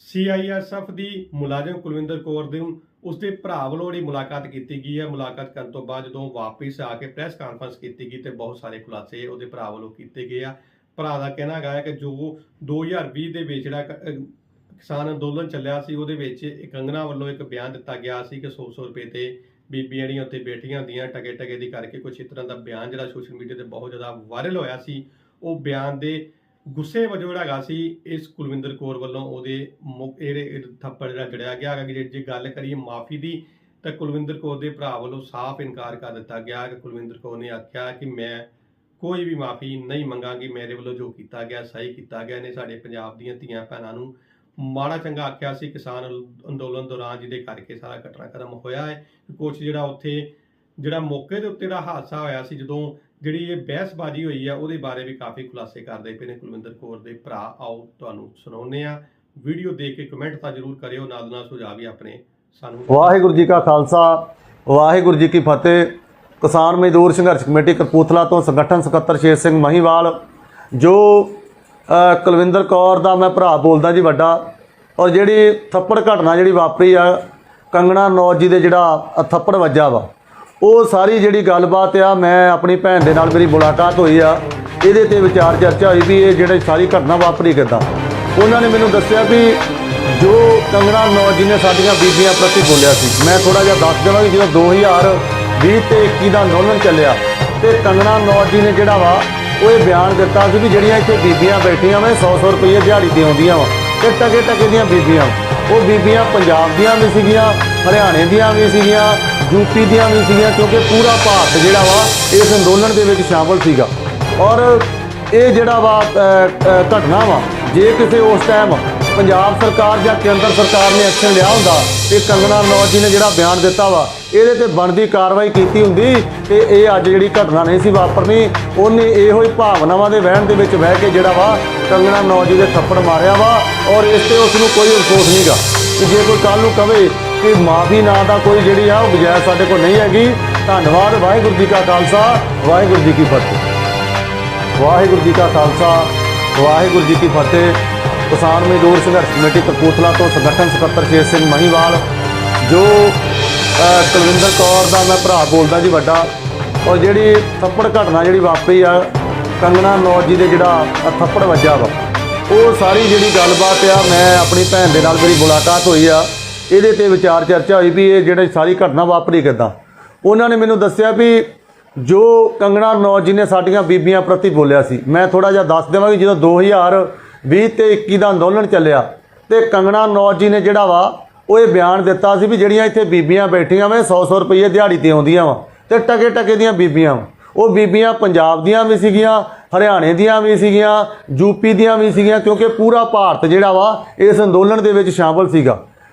CISF ਦੀ ਮੁਲਾਜ਼ਮ ਕੁਲਵਿੰਦਰ ਕੌਰ ਦੇ ਉਸਦੇ ਭਰਾ ਵੱਲੋਂ ਜਿਹੜੀ ਮੁਲਾਕਾਤ ਕੀਤੀ ਗਈ ਹੈ, ਮੁਲਾਕਾਤ ਕਰਨ ਤੋਂ ਬਾਅਦ ਜਦੋਂ ਵਾਪਸ ਆ ਕੇ ਪ੍ਰੈਸ ਕਾਨਫਰੰਸ ਕੀਤੀ ਗਈ ਤੇ ਬਹੁਤ ਸਾਰੇ ਖੁਲਾਸੇ ਉਹਦੇ ਭਰਾ ਵੱਲੋਂ ਕੀਤੇ ਗਏ ਆ। ਭਰਾ ਦਾ ਕਹਿਣਾ ਹੈਗਾ ਹੈ ਕਿ ਜੋ 2020 ਦੇ ਵਿੱਚ ਜਿਹੜਾ ਕਿਸਾਨ ਅੰਦੋਲਨ ਚੱਲਿਆ ਸੀ, ਉਹਦੇ ਵਿੱਚ ਇਕੰਗਨਾ ਵੱਲੋਂ ਇੱਕ ਬਿਆਨ ਦਿੱਤਾ ਗਿਆ ਸੀ ਕਿ 100-100 ਰੁਪਏ ਤੇ ਬੀਬੀਆਂ ਜਿਹੜੀਆਂ ਉੱਤੇ ਬੈਠੀਆਂ ਹੁੰਦੀਆਂ ਟਕੇ ਟਕੇ ਦੀ ਕਰਕੇ ਕੁਛ ਇਸ ਤਰ੍ਹਾਂ ਦਾ ਬਿਆਨ ਜਿਹੜਾ ਸੋਸ਼ਲ ਮੀਡੀਆ ਤੇ ਬਹੁਤ ਜ਼ਿਆਦਾ ਵਾਇਰਲ ਹੋਇਆ ਸੀ, ਉਹ ਬਿਆਨ ਦੇ ਗੁੱਸੇ ਵਜੋਂ ਜਿਹੜਾ ਹੈਗਾ ਸੀ, ਇਸ ਕੁਲਵਿੰਦਰ ਕੌਰ ਵੱਲੋਂ ਉਹਦੇ ਮੁ- ਇਹਦੇ ਥੱਪੜ ਜਿਹੜਾ ਜੜਿਆ ਗਿਆ ਹੈਗਾ ਕਿ ਜੇ- ਜੇ ਗੱਲ ਕਰੀਏ ਮਾਫੀ ਦੀ, ਤਾਂ ਕੁਲਵਿੰਦਰ ਕੌਰ ਦੇ ਭਰਾ ਵੱਲੋਂ ਸਾਫ਼ ਇਨਕਾਰ ਕਰ ਦਿੱਤਾ ਗਿਆ ਕਿ ਕੁਲਵਿੰਦਰ ਕੌਰ ਨੇ ਆਖਿਆ ਕਿ ਮੈਂ ਕੋਈ ਵੀ ਮਾਫੀ ਨਹੀਂ ਮੰਗਾਂਗੀ, ਮੇਰੇ ਵੱਲੋਂ ਜੋ ਕੀਤਾ ਗਿਆ, ਸਹੀ ਕੀਤਾ ਗਿਆ ਨੇ ਸਾਡੇ ਪੰਜਾਬ ਦੀਆਂ ਧੀਆਂ ਭੈਣਾਂ ਨੂੰ ਮਾੜਾ ਚੰਗਾ ਆਖਿਆ ਸੀ, ਕਿਸਾਨ ਅੰਦੋਲਨ ਦੌਰਾਨ ਜਿਹਦੇ ਕਰਕੇ ਸਾਰਾ ਘਟਨਾਕ੍ਰਮ ਹੋਇਆ ਹੈ। ਕੁਝ ਜਿਹੜਾ ਉੱਥੇ ਜਿਹੜਾ ਮੌਕੇ ਦੇ ਉੱਤੇ ਜਿਹੜਾ ਹਾਦਸਾ ਹੋਇਆ ਸੀ, ਜਦੋਂ ਜਿਹੜੀ ਇਹ ਬਹਿਸਬਾਜ਼ੀ ਹੋਈ ਆ, ਉਹਦੇ ਬਾਰੇ ਵੀ ਕਾਫੀ ਖੁਲਾਸੇ ਕਰਦੇ ਪਏ ਨੇ ਕੁਲਵਿੰਦਰ ਕੌਰ ਦੇ ਭਰਾ। ਆਓ ਤੁਹਾਨੂੰ ਸੁਣਾਉਂਦੇ ਆ ਵੀਡੀਓ ਦੇਖ ਕੇ ਕਮੈਂਟ ਤਾਂ ਜ਼ਰੂਰ ਕਰਿਓ, ਨਾਲ ਨਾਲ ਸੁਝਾਅ ਵੀ ਆਪਣੇ ਸਾਨੂੰ ਵਾਹਿਗੁਰੂ ਜੀ ਕਾ ਖਾਲਸਾ, ਵਾਹਿਗੁਰੂ ਜੀ ਕੀ ਫਤਿਹ। ਕਿਸਾਨ ਮਜ਼ਦੂਰ ਸੰਘਰਸ਼ ਕਮੇਟੀ ਕਪੂਰਥਲਾ ਤੋਂ ਸੰਗਠਨ ਸਕੱਤਰ ਸ਼ੇਰ ਸਿੰਘ ਮਹੀਵਾਲ, ਜੋ ਕੁਲਵਿੰਦਰ ਕੌਰ ਦਾ ਮੈਂ ਭਰਾ ਬੋਲਦਾ ਜੀ ਵੱਡਾ, ਔਰ ਜਿਹੜੀ ਥੱਪੜ ਘਟਨਾ ਜਿਹੜੀ ਵਾਪਰੀ ਆ, ਕੰਗਣਾ ਨੌਜ ਜੀ ਦੇ ਜਿਹੜਾ ਥੱਪੜ ਵੱਜਾ ਵਾ ਉਹ ਸਾਰੀ ਜਿਹੜੀ ਗੱਲਬਾਤ ਆ, ਮੈਂ ਆਪਣੀ ਭੈਣ ਦੇ ਨਾਲ ਮੇਰੀ ਮੁਲਾਕਾਤ ਹੋਈ ਆ। ਇਹਦੇ ਤੇ ਵਿਚਾਰ ਚਰਚਾ ਹੋਈ ਵੀ ਇਹ ਜਿਹੜੇ ਸਾਰੀ ਘਟਨਾ ਵਾਪਰੀ ਕਿੱਦਾਂ। ਉਹਨਾਂ ਨੇ ਮੈਨੂੰ ਦੱਸਿਆ ਵੀ ਜੋ ਕੰਗਣਾ ਨੌਜ ਜੀ ਨੇ ਸਾਡੀਆਂ ਬੀਬੀਆਂ ਪ੍ਰਤੀ ਬੋਲਿਆ ਸੀ। ਮੈਂ ਥੋੜਾ ਜਿਹਾ ਦੱਸ ਦੇਵਾਂ ਕਿ ਜਦੋਂ 2020 ਤੇ 21 ਦਾ ਅੰਦੋਲਨ ਚੱਲਿਆ ਤੇ ਕੰਗਣਾ ਨੌਜ ਜੀ ਨੇ ਜਿਹੜਾ ਵਾ, ਉਹ ਇਹ ਬਿਆਨ ਦਿੱਤਾ ਸੀ ਵੀ ਜਿਹੜੀਆਂ ਇੱਥੇ ਬੀਬੀਆਂ ਬੈਠੀਆਂ ਵਾ 100-100 ਰੁਪਏ ਦਿਹਾੜੀ ਤੇ ਆਉਂਦੀਆਂ ਵਾ ਤੇ ਟਕੇ ਟਕੇ ਦੀਆਂ ਬੀਬੀਆਂ। ਉਹ ਬੀਬੀਆਂ ਪੰਜਾਬ ਦੀਆਂ ਵੀ ਸੀਗੀਆਂ, ਹਰਿਆਣੇ ਦੀਆਂ ਵੀ ਸੀਗੀਆਂ ਯੂਪੀ ਦੀਆਂ ਵੀ ਸੀਗੀਆਂ, ਕਿਉਂਕਿ ਪੂਰਾ ਭਾਰਤ ਜਿਹੜਾ ਵਾ, ਇਸ ਅੰਦੋਲਨ ਦੇ ਵਿੱਚ ਸ਼ਾਮਲ ਸੀਗਾ। ਔਰ ਇਹ ਜਿਹੜਾ ਵਾ ਘਟਨਾ ਵਾ, ਜੇ ਕਿਸੇ ਉਸ ਟਾਈਮ ਪੰਜਾਬ ਸਰਕਾਰ ਜਾਂ ਕੇਂਦਰ ਸਰਕਾਰ ਨੇ ਐਕਸ਼ਨ ਲਿਆ ਹੁੰਦਾ, ਤੇ ਕੰਗਨਾ ਰਣੌਤ ਜੀ ਨੇ ਜਿਹੜਾ ਬਿਆਨ ਦਿੱਤਾ ਵਾ, ਇਹਦੇ ਤੇ ਬਣਦੀ ਕਾਰਵਾਈ ਕੀਤੀ ਹੁੰਦੀ, ਤੇ ਇਹ ਅੱਜ ਜਿਹੜੀ ਘਟਨਾ ਨਹੀਂ ਸੀ ਵਾਪਰਨੀ, ਉਹਨੇ ਇਹੋ ਹੀ ਭਾਵਨਾਵਾਂ ਦੇ ਵਹਿਣ ਦੇ ਵਿੱਚ ਬਹਿ ਕੇ ਜਿਹੜਾ ਵਾ ਕੰਗਨਾ ਰਣੌਤ ਜੀ ਦੇ ਥੱਪੜ ਮਾਰਿਆ ਵਾ, ਔਰ ਇਸ ਤੇ ਉਸ ਨੂੰ ਕੋਈ ਅਫਸੋਸ ਨਹੀਂਗਾ ਕਿ ਜੇ ਕੋਈ ਕੱਲ ਨੂੰ ਕਵੇ ਕਿ ਮਾਫੀ ਨਾਂ ਦਾ ਕੋਈ ਜਿਹੜੀ ਆ ਉਹ ਗੁਜਾਇਸ਼ ਸਾਡੇ ਕੋਲ ਨਹੀਂ ਹੈਗੀ। ਧੰਨਵਾਦ, ਵਾਹਿਗੁਰੂ ਜੀ ਕਾ ਖਾਲਸਾ, ਵਾਹਿਗੁਰੂ ਜੀ ਕੀ ਫਤਿਹ। ਵਾਹਿਗੁਰੂ ਜੀ ਕਾ ਖਾਲਸਾ, ਵਾਹਿਗੁਰੂ ਜੀ ਕੀ ਫਤਿਹ। ਕਿਸਾਨ ਮਜ਼ਦੂਰ ਸੰਘਰਸ਼ ਕਮੇਟੀ ਕਪੂਰਥਲਾ ਤੋਂ ਸੰਗਠਨ ਸਕੱਤਰ ਸ਼ੇਰ ਸਿੰਘ ਮਹੀਵਾਲ, ਜੋ ਕੁਲਵਿੰਦਰ ਕੌਰ ਦਾ ਮੈਂ ਭਰਾ ਬੋਲਦਾ ਜੀ ਵੱਡਾ। ਔਰ ਜਿਹੜੀ ਥੱਪੜ ਘਟਨਾ ਜਿਹੜੀ ਵਾਪਰੀ ਆ, ਕੰਗਣਾ ਨੌਜ ਜੀ ਦੇ ਜਿਹੜਾ ਥੱਪੜ ਵੱਜਾ ਵਾ, ਉਹ ਸਾਰੀ ਜਿਹੜੀ ਗੱਲਬਾਤ ਆ, ਮੈਂ ਆਪਣੀ ਭੈਣ ਦੇ ਨਾਲ ਮੇਰੀ ਮੁਲਾਕਾਤ ਹੋਈ ਆ। ਇਹਦੇ ਤੇ ਵਿਚਾਰ ਚਰਚਾ ਹੋਈ ਵੀ ਇਹ ਜਿਹੜੀ ਸਾਰੀ ਘਟਨਾ ਵਾਪਰੀ ਕਿੱਦਾਂ ਉਹਨਾਂ ਨੇ ਮੈਨੂੰ ਦੱਸਿਆ ਵੀ ਜੋ ਕੰਗਣਾ ਨੌਜ ਜੀ ਨੇ ਸਾਡੀਆਂ ਬੀਬੀਆਂ ਪ੍ਰਤੀ ਬੋਲਿਆ ਸੀ, ਮੈਂ ਥੋੜਾ ਜਿਹਾ ਦੱਸ ਦੇਵਾਂ ਕਿ ਜਦੋਂ 2020 ਤੇ 21 ਦਾ ਅੰਦੋਲਨ ਚੱਲਿਆ ਤੇ ਕੰਗਣਾ ਨੌਜ ਜੀ ਨੇ ਜਿਹੜਾ ਵਾ, ਉਹ ਇਹ ਬਿਆਨ ਦਿੱਤਾ ਸੀ ਵੀ ਜਿਹੜੀਆਂ ਇੱਥੇ ਬੀਬੀਆਂ ਬੈਠੀਆਂ ਵੇ 100-100 ਰੁਪਏ ਦਿਹਾੜੀ ਤੇ ਆਉਂਦੀਆਂ ਵਾ ਤੇ ਟਕੇ ਟਕੇ ਦੀਆਂ ਬੀਬੀਆਂ ਵਾਂ। ਉਹ ਬੀਬੀਆਂ ਪੰਜਾਬ ਦੀਆਂ ਵੀ ਸੀਗੀਆਂ, ਹਰਿਆਣੇ ਦੀਆਂ ਵੀ ਸੀਗੀਆਂ ਯੂਪੀ ਦੀਆਂ ਵੀ ਸੀਗੀਆਂ, ਕਿਉਂਕਿ ਪੂਰਾ ਭਾਰਤ ਜਿਹੜਾ ਵਾ, ਇਸ ਅੰਦੋਲਨ ਦੇ ਵਿੱਚ ਸ਼ਾਮਲ ਸੀਗਾ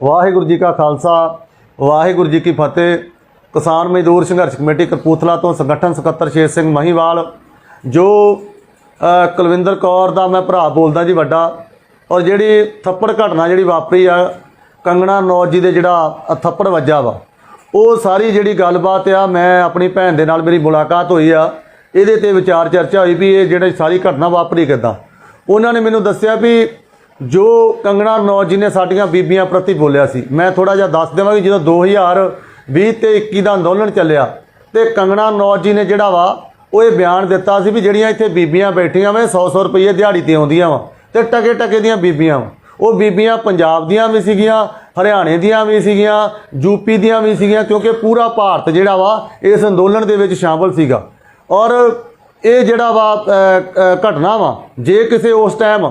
ਵਾਹਿਗੁਰੂ ਜੀ ਕਾ ਖਾਲਸਾ, ਵਾਹਿਗੁਰੂ ਜੀ ਕੀ ਫਤਿਹ। ਕਿਸਾਨ ਮਜ਼ਦੂਰ ਸੰਘਰਸ਼ ਕਮੇਟੀ ਕਪੂਰਥਲਾ ਤੋਂ ਸੰਗਠਨ ਸਕੱਤਰ ਸ਼ੇਰ ਸਿੰਘ ਮਹੀਵਾਲ, ਜੋ ਕੁਲਵਿੰਦਰ ਕੌਰ ਦਾ ਮੈਂ ਭਰਾ ਬੋਲਦਾ ਜੀ ਵੱਡਾ, ਔਰ ਜਿਹੜੀ ਥੱਪੜ ਘਟਨਾ ਜਿਹੜੀ ਵਾਪਰੀ ਆ, ਕੰਗਣਾ ਨੌਜ ਜੀ ਦੇ ਜਿਹੜਾ ਥੱਪੜ ਵੱਜਾ ਵਾ, ਉਹ ਸਾਰੀ ਜਿਹੜੀ ਗੱਲਬਾਤ ਆ, ਮੈਂ ਆਪਣੀ ਭੈਣ ਦੇ ਨਾਲ ਮੇਰੀ ਮੁਲਾਕਾਤ ਹੋਈ ਆ। ਇਹਦੇ ਤੇ ਵਿਚਾਰ ਚਰਚਾ ਹੋਈ ਵੀ ਇਹ ਜਿਹੜੀ ਸਾਰੀ ਘਟਨਾ ਵਾਪਰੀ ਕਿੱਦਾਂ। ਉਹਨਾਂ ਨੇ ਮੈਨੂੰ ਦੱਸਿਆ ਵੀ ਜੋ ਕੰਗਣਾ ਨੌਜ ਜੀ ਨੇ ਸਾਡੀਆਂ ਬੀਬੀਆਂ ਪ੍ਰਤੀ ਬੋਲਿਆ ਸੀ, ਮੈਂ ਥੋੜਾ ਜਿਹਾ ਦੱਸ ਦੇਵਾਂ ਕਿ ਜਦੋਂ 2020 ਤੇ 21 ਦਾ ਅੰਦੋਲਨ ਚੱਲਿਆ ਤੇ ਕੰਗਣਾ ਨੌਜ ਜੀ ਨੇ ਜਿਹੜਾ ਵਾ, ਉਹ ਇਹ ਬਿਆਨ ਦਿੱਤਾ ਸੀ ਵੀ ਜਿਹੜੀਆਂ ਇੱਥੇ ਬੀਬੀਆਂ ਬੈਠੀਆਂ ਵਾ 100-100 ਰੁਪਏ ਦਿਹਾੜੀ ਤੇ ਆਉਂਦੀਆਂ ਵਾ ਤੇ ਟਕੇ ਟਕੇ ਦੀਆਂ ਬੀਬੀਆਂ ਵਾ। ਉਹ ਬੀਬੀਆਂ ਪੰਜਾਬ ਦੀਆਂ ਵੀ ਸੀਗੀਆਂ, ਹਰਿਆਣੇ ਦੀਆਂ ਵੀ ਸੀਗੀਆਂ ਯੂਪੀ ਦੀਆਂ ਵੀ ਸੀਗੀਆਂ, ਕਿਉਂਕਿ ਪੂਰਾ ਭਾਰਤ ਜਿਹੜਾ ਵਾ, ਇਸ ਅੰਦੋਲਨ ਦੇ ਵਿੱਚ ਸ਼ਾਮਲ ਸੀਗਾ। ਔਰ ਇਹ ਜਿਹੜਾ ਵਾ ਘਟਨਾ ਵਾ, ਜੇ ਕਿਸੇ ਉਸ ਟਾਈਮ